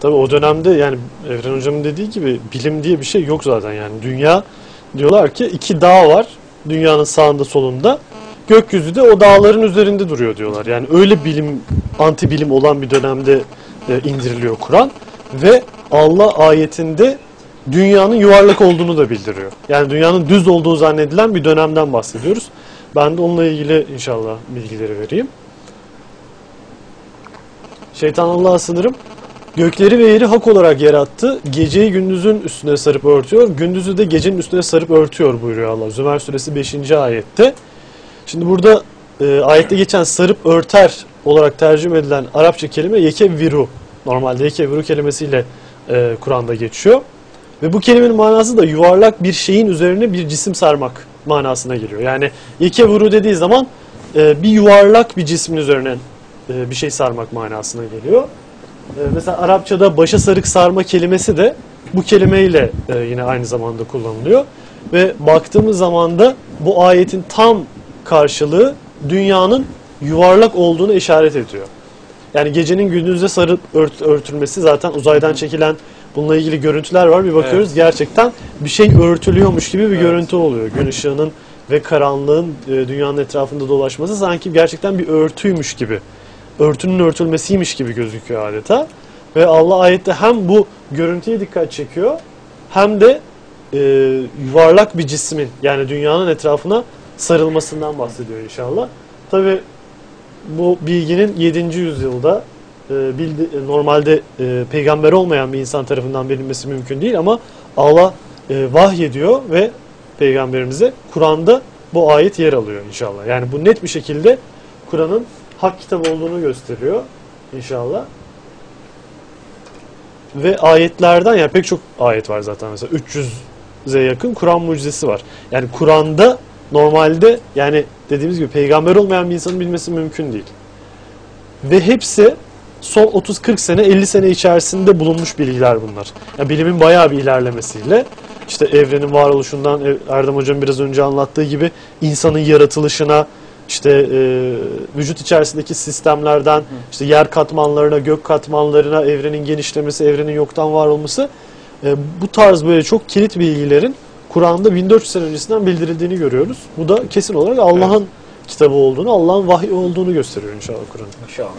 Tabii o dönemde yani Evren Hocam'ın dediği gibi bilim diye bir şey yok zaten yani. Dünya diyorlar ki iki dağ var dünyanın sağında solunda. Gökyüzü de o dağların üzerinde duruyor diyorlar. Yani öyle bilim, anti bilim olan bir dönemde e, indiriliyor Kur'an ve Allah ayetinde dünyanın yuvarlak olduğunu da bildiriyor. Yani dünyanın düz olduğu zannedilen bir dönemden bahsediyoruz. Ben de onunla ilgili inşallah bilgileri vereyim. Şeytan Allah'a sınırım. Gökleri ve yeri hak olarak yarattı. Geceyi gündüzün üstüne sarıp örtüyor. Gündüzü de gecenin üstüne sarıp örtüyor buyuruyor Allah. Zümer suresi 5. ayette. Şimdi burada e, ayette geçen sarıp örter olarak tercüme edilen Arapça kelime yekeviru. Normalde yekeviru kelimesiyle e, Kur'an'da geçiyor. Ve bu kelimenin manası da yuvarlak bir şeyin üzerine bir cisim sarmak manasına geliyor. Yani yekevuru dediği zaman e, bir yuvarlak bir cismin üzerine e, bir şey sarmak manasına geliyor. E, mesela Arapçada başa sarık sarma kelimesi de bu kelimeyle e, yine aynı zamanda kullanılıyor. Ve baktığımız zaman da bu ayetin tam karşılığı dünyanın yuvarlak olduğunu işaret ediyor. Yani gecenin gündüzde sarıp ört- örtülmesi zaten uzaydan çekilen bununla ilgili görüntüler var. Bir bakıyoruz gerçekten bir şey örtülüyormuş gibi bir Evet. görüntü oluyor. Gün ışığının ve karanlığın e, dünyanın etrafında dolaşması sanki gerçekten bir örtüymüş gibi. Örtünün örtülmesiymiş gibi gözüküyor adeta. Ve Allah ayette hem bu görüntüye dikkat çekiyor hem de e, yuvarlak bir cismin yani dünyanın etrafına sarılmasından bahsediyor inşallah. Tabi bu bilginin 7. yüzyılda e, bildi, e, normalde e, peygamber olmayan bir insan tarafından bilinmesi mümkün değil ama Allah e, vahyediyor ve peygamberimize Kur'an'da bu ayet yer alıyor inşallah. Yani bu net bir şekilde Kur'an'ın hak kitabı olduğunu gösteriyor inşallah. Ve ayetlerden yani pek çok ayet var zaten mesela 300'e yakın Kur'an mucizesi var. Yani Kur'an'da normalde yani dediğimiz gibi peygamber olmayan bir insanın bilmesi mümkün değil. Ve hepsi son 30-40 sene 50 sene içerisinde bulunmuş bilgiler bunlar. Yani bilimin bayağı bir ilerlemesiyle işte evrenin varoluşundan Erdem Hocam biraz önce anlattığı gibi insanın yaratılışına işte e, vücut içerisindeki sistemlerden işte yer katmanlarına, gök katmanlarına, evrenin genişlemesi, evrenin yoktan var olması e, bu tarz böyle çok kilit bilgilerin Kur'an'da 1400 sene öncesinden bildirildiğini görüyoruz. Bu da kesin olarak Allah'ın kitabı olduğunu, Allah'ın vahyi olduğunu gösteriyor inşallah Kur'an. İnşallah.